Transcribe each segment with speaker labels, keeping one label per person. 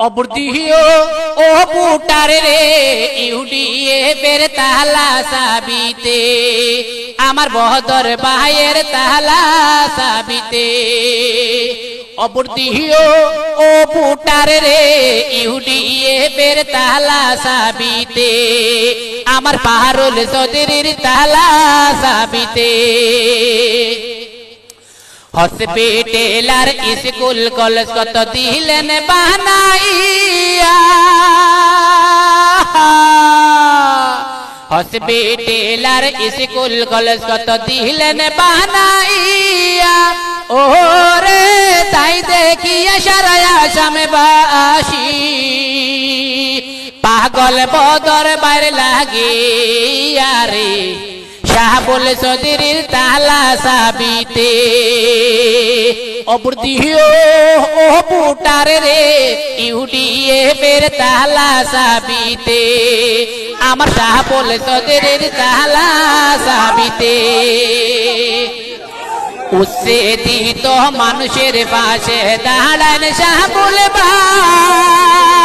Speaker 1: অবর্দিও ও পুটারে রে ইউডিয়ে বের তাহলা সাবিতে। আমার বহদর ভাইয়ের তাহলা সাবিতে। অবর্দিও ও পুটারে রে ইউডিয়ে বের তাহলা সাবিতে। আমার পাহারুল সদরির তাহলা সাবিতে। হসপিটাল স্কুল কলেজ কত দিলেন বানাইয়া। হসপিটাল স্কুল কলেজ কত দিলেন বানাইয়া। ও রে তাই দেখিয়া সারায়া সামে বাসি পাগল বদর বাইরে লাগিয়া রে। শাহবুল সদির তালা সাবিতে। অবর্দিও ও পুটারে রে ইউডিয়ে বের তালা সাবিতে। আমার শাহবুল সদির তালা সাবিতে। উসে দিত মানুষের পাশে দাঁড়ান শাহবুল ভাই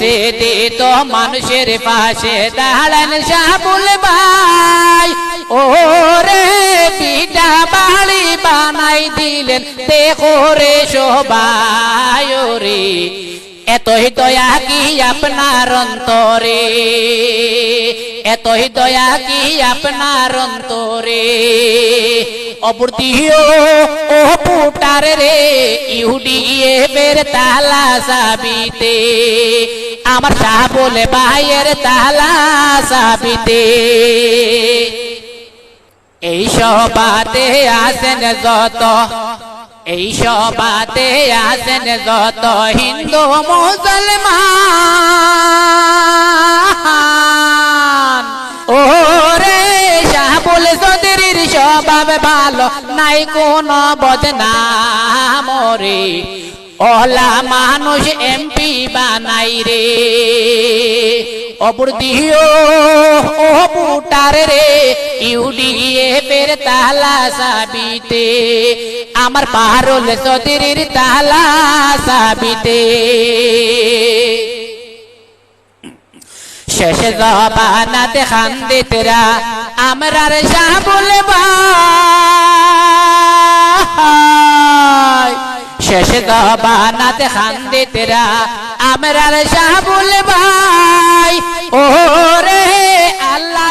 Speaker 1: দে তো মানুষের পাশে। দাঁড়ান শাহুল ভাই ও রে পিঠা বাড়ি বানাই দিলেন। দেখো রে সবাই রে এতই দয়া কি আপনার অন্তরে? এতই দয়া কি আপনার অন্তরে? অবর্তিও ও পুটার রে ইহুডিয়ে বের তালা সাবিতে আমার শাহ বলে, ভাইয়ের তালা সাবিতে। এই সবাতে আসেন যত, এই সবাতে আসেন যত হিন্দু মুসলমান। ও রে শাহুল সদরির স্বভাব ভালো, নাই কোন বদনাম রে। ওলা মানুষ এমপি বানাই রে। অবর্দিও ও বুটার রে ইউডিয়ে পের তালা সাবিতে। আমার পারুল সদরির তালা সাবিতে। শেষ জবানাতে খান্দে তেরা আমরার শাহ বলে শেষ গানাতে খান্দি তেরা। আমরা শাহ ভাই ও রে আল্লাহ